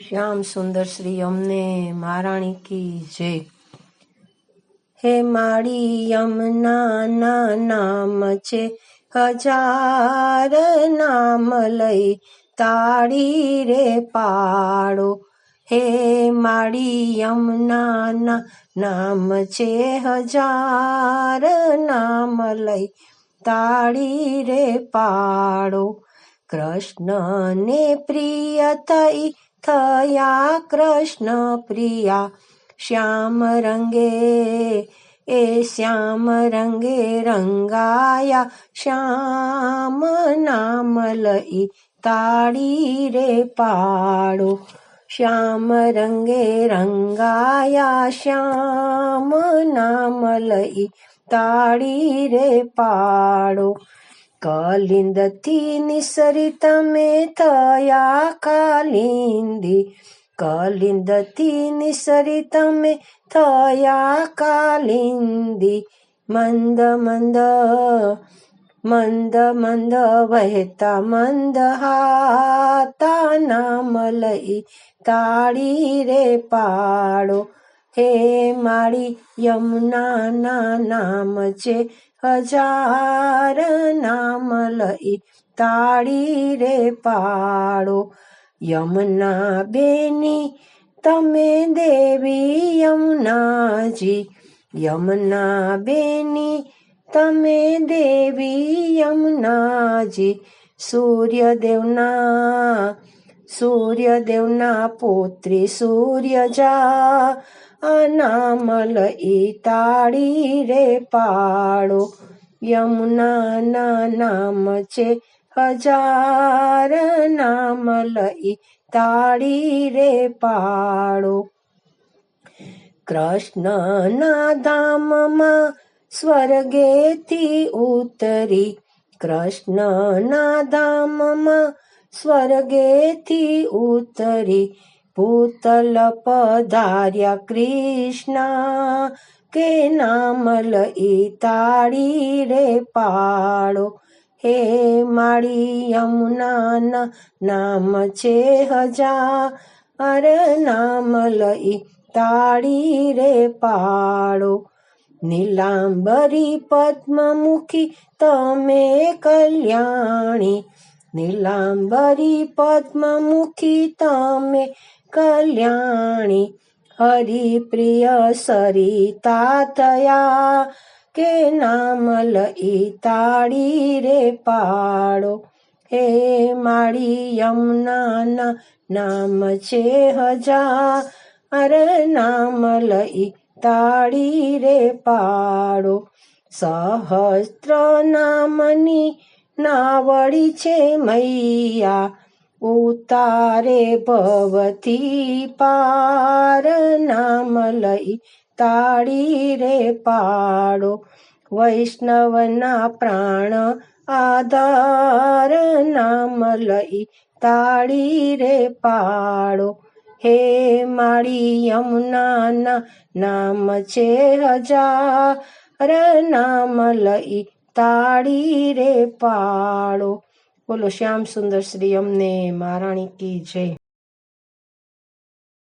શ્યામ સુંદર શ્રી અમને મહારાણી કી જય. હે માડી યમના નામ છે, હજાર નામ લઈ તાળી રે પાડો હે માડી યમના નામ છે, હજાર નામ લઈ તાળી રે પાડો કૃષ્ણને પ્રિય થઈ થયા કૃષ્ણ પ્રિયા શ્યામ રંગે એ શ્યામ રંગે રંગાયા શ્યામ નામ લઈ તાળી રે પાડો શ્યામ રંગે રંગાયા શ્યામ નામ લઈ તાળી રે પાડો कलिन्दी निरया कालिन्दी। कलिन्दी सरि थया कालिन्दी। मन्द मन्द मन्द मन्द मन्दहाता मही ताडी रे पाडो। हे माडी मारि यमुनाम चे હજાર નામ લઈ તાળી રે પાડો. યમુના બેની તમે દેવી યમુનાજી. યમુના બેની તમે દેવી યમુનાજી. સૂર્યદેવના સૂર્યદેવના પુત્રી સૂર્યજા, અનામલ ઈ તાળી રે પાડો યમુના ના નામ છે હજાર નામ લઈ તાળી રે પાડો કૃષ્ણના ધામમાં સ્વર્ગેથી ઉતરી, કૃષ્ણના ધામમાં સ્વર્ગેથી ઉતરી ભૂતલ પધાર્યા કૃષ્ણ કે નામ લઈ તાળી રે પાડો હે માળી યમુના નામ છે હજાર નામ લઈ તાળી રે પાડો નીલાંબરી પદ્મમુખી તમે કલ્યાણી નીલાંબરી પદ્મમુખી તમે કલ્યાણી, હરિપ્રિય સરિતા થયા. કે નામ લઈ તાળી રે પાડો. હે માળી યમુના નામ છે હજાર નામ લઈ તાળી રે પાડો. સહસ્ત્ર નામની નાવડી છે મૈયા, ઉતારે ભવતી પાર નામ લઈ તાળી રે પાડો. વૈષ્ણવના પ્રાણ આધાર નામ લઈ તાળી રે પાડો. હે માળી યમુના નામ છે હજાર નામ લઈ તાળી રે પાડો બોલો શ્યામ સુંદર શ્રી અમને મહારાણી કી જય.